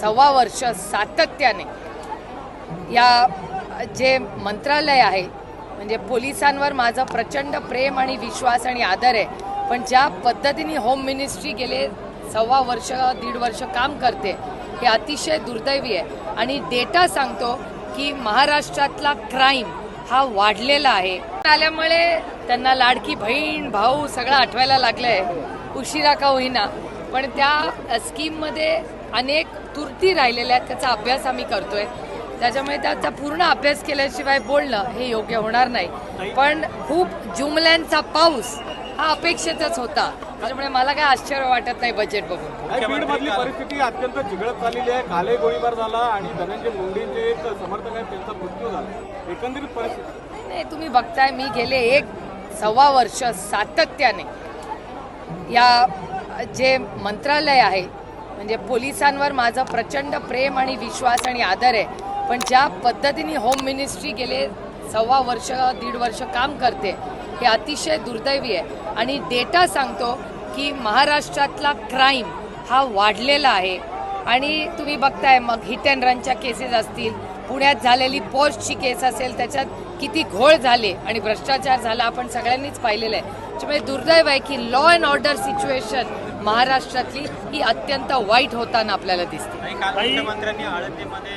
सव्वा वर्ष सातत्याने. या जे मंत्रालय आहे म्हणजे पोलिसांवर माझं प्रचंड प्रेम आणि विश्वास आणि आदर आहे पण ज्या पद्धतीने होम मिनिस्ट्री गेले सव्वा वर्ष दीड वर्ष काम करते हे अतिशय दुर्दैवी आहे. आणि डेटा सांगतो की महाराष्ट्रातला क्राईम हा वाढलेला आहे. आल्यामुळे त्यांना लाडकी बहीण भाऊ सगळं आठवायला लागलंय. उशिरा का होईना. पण त्या स्कीममध्ये अनेक तुरती राहिलेल्या आहेत त्याचा अभ्यास आम्ही करतोय. त्याच्यामुळे त्याचा पूर्ण अभ्यास केल्याशिवाय बोलणं हे योग्य होणार नाही. पण खूप जुमल्यांचा पाऊस हा अपेक्षितच होता. त्याच्यामुळे मला काय आश्चर्य वाटत नाही बजेट बघून. बीडमधली परिस्थिती अत्यंत चिघळत चाललेली आहे. कालही गोळीबार झाला आणि धनंजय मुंडेंचे एक समर्थक आहेत त्यांचा मृत्यू झाला. एकंदरीत परिस्थिती? नाही तुम्ही बघताय मी गेले एक सव्वा वर्ष सातत्याने या जे मंत्रालय आहे म्हणजे पोलिसांवर माझं प्रचंड प्रेम आणि विश्वास आणि आदर आहे पण ज्या पद्धतीने होम मिनिस्ट्री गेले सव्वा वर्ष दीड वर्ष काम करते हे अतिशय दुर्दैवी आहे. आणि डेटा सांगतो की महाराष्ट्रातला क्राईम हा वाढलेला आहे. आणि तुम्ही बघताय मग हिट अँड रनच्या केसेस असतील पुण्यात झालेली पोस्टची केस असेल त्याच्यात किती घोळ झाले आणि भ्रष्टाचार झाला आपण सगळ्यांनीच पाहिलेलं आहे. त्यामुळे दुर्दैव आहे की लॉ अँड ऑर्डर सिच्युएशन महाराष्ट्रातली ही अत्यंत वाईट होताना आपल्याला दिसते. मुख्यमंत्र्यांनी आळंदीमध्ये